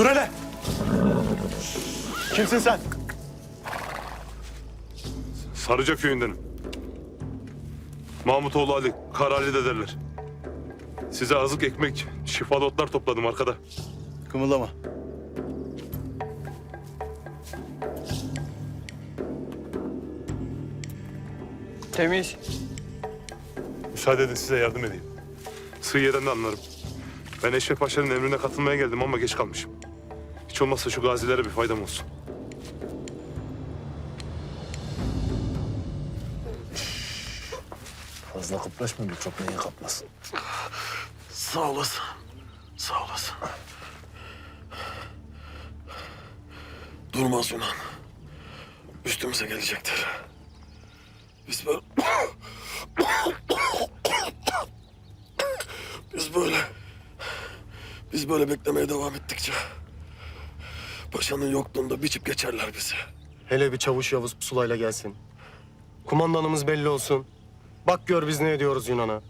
Dur hele. Kimsin sen? Sarıca köyündenim. Mahmutoğlu Ali, Karali de derler. Size azık ekmek, şifalı otlar topladım arkada. Kımıldama. Temiz. Müsaade edin size yardım edeyim. Sığ yerden de anlarım. Ben Eşref Paşa'nın emrine katılmaya geldim ama geç kalmışım. Hiç olmazsa şu gazilere bir faydam olsun. Fazla kıpraşma mikrop neyi kaplasın. Sağ olasın. Sağ olasın. Durmaz Yunan. Üstümüze gelecektir. Biz böyle... Biz böyle... Biz böyle beklemeye devam ettikçe... Paşanın yokluğunda biçip geçerler bizi. Hele bir çavuş Yavuz pusulayla gelsin. Kumandanımız belli olsun. Bak gör biz ne ediyoruz Yunan'a.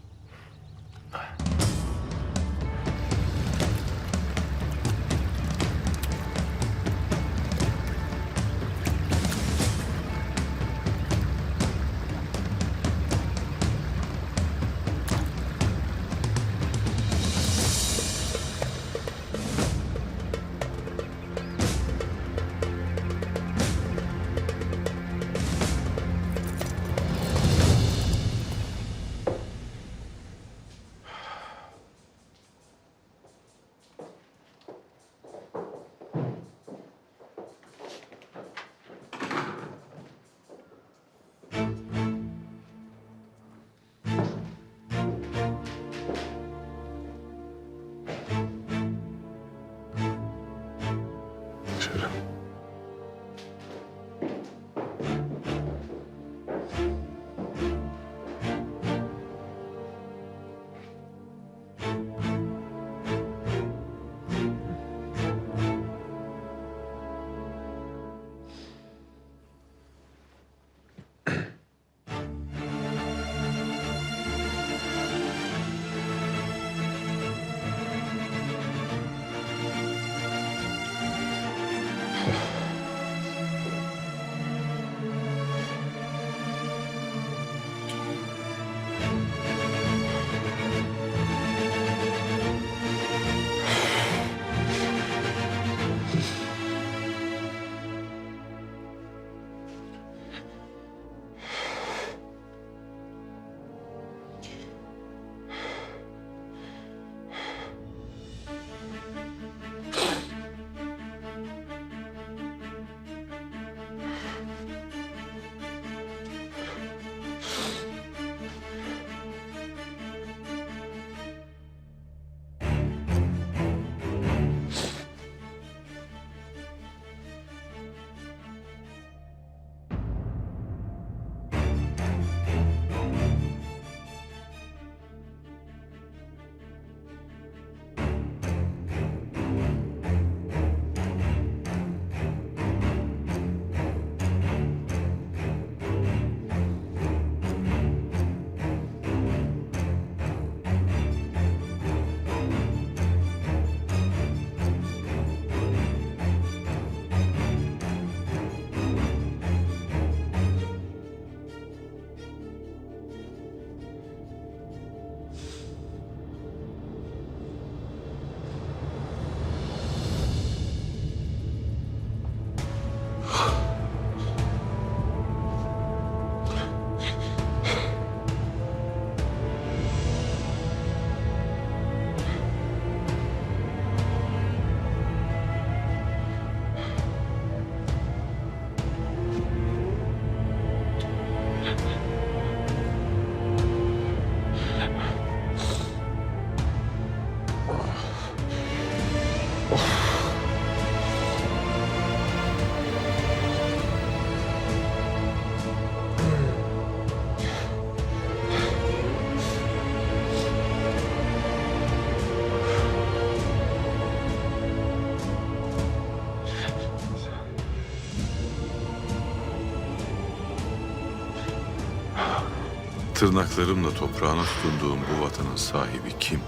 Tırnaklarımla toprağına tutunduğum bu vatanın sahibi kim?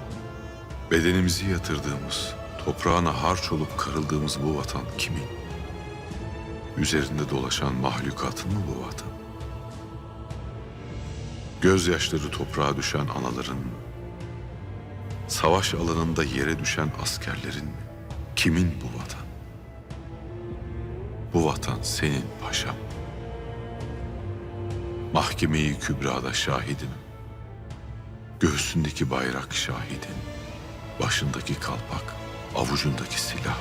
Bedenimizi yatırdığımız Toprağına harç olup karıldığımız bu vatan kimin? Üzerinde dolaşan mahlukatın mı bu vatan? Gözyaşları toprağa düşen anaların mı? Savaş alanında yere düşen askerlerin mi? Kimin bu vatan? Bu vatan senin paşam. Mahkemeyi kübrada şahidim. Göğsündeki bayrak şahidin. Başındaki kalpak, avucundaki silah.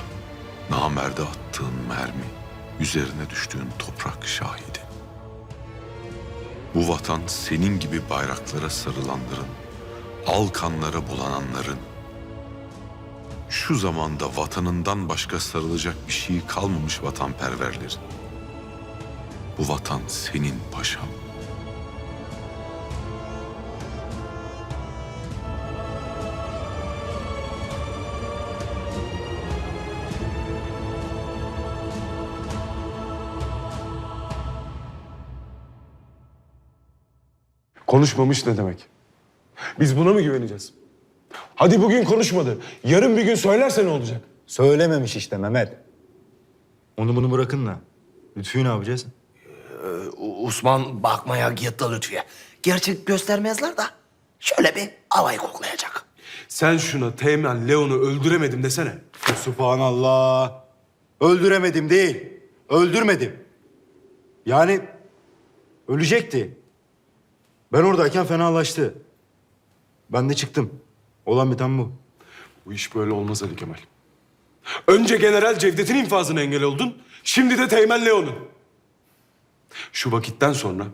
Namerde attığın mermi, üzerine düştüğün toprak şahidin. Bu vatan senin gibi bayraklara sarılanların, al kanlara bulananların, şu zamanda vatanından başka sarılacak bir şey kalmamış vatanperverlerin. Bu vatan senin paşam. Konuşmamış ne demek? Biz buna mı güveneceğiz? Hadi bugün konuşmadı. Yarın bir gün söylerse ne olacak? Söylememiş işte Mehmet. Onu bunu bırakın da. Lütfü'yü ne yapacağız? Osman bakmaya gitti Lütfü'ye. Gerçek göstermezler de şöyle bir havayı koklayacak. Sen şuna Teğmen Leon'u öldüremedim desene. Subhanallah. Öldüremedim değil. Öldürmedim. Yani ölecekti. Ben oradayken fenalaştı. Ben de çıktım. Olan biten bu. Bu iş böyle olmaz Ali Kemal. Önce General Cevdet'in infazına engel oldun. Şimdi de Teğmen Leon'un. Şu vakitten sonra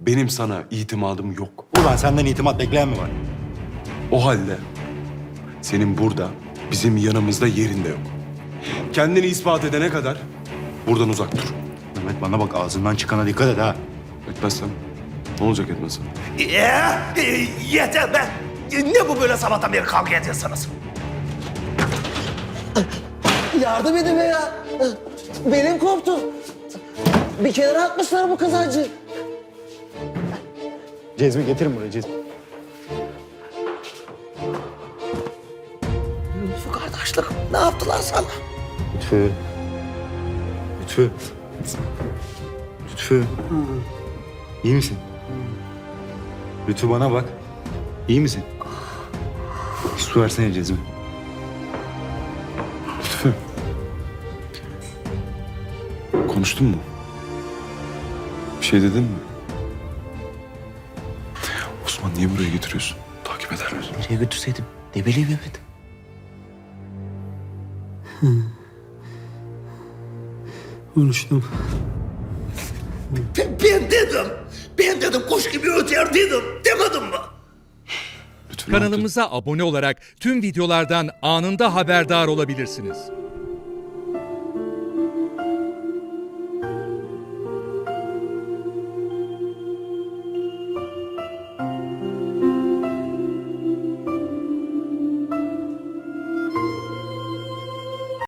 benim sana itimadım yok. Ulan senden itimat bekleyen mi var? O halde senin burada bizim yanımızda yerinde yok. Kendini ispat edene kadar buradan uzak dur. Mehmet bana bak ağzından çıkana dikkat et ha. Etmezsem ne olacak etmezsem? Ee, e, yeter be. E, Ne bu böyle sabahtan beri kavga ediyorsunuz? Yardım edin be ya. Belim koptu. Bir kenara atmışlar bu kazancı. Cezmi getirin buraya Cezmi. Lütfü kardeşlik ne yaptılar sana? Lütfü. Lütfü. Lütfü. İyi misin? Lütfü bana bak. İyi misin? Su versene Cezmi. Konuştun mu? Bir şey dedin mi? Osman niye buraya getiriyorsun? Takip ederler. Nereye götürseydim? Ne bileyim Mehmet. Konuştum. Ben, ben dedim. Ben dedim kuş gibi öter dedim. Demedim mi? Lütfen Kanalımıza abone olarak tüm videolardan anında haberdar olabilirsiniz.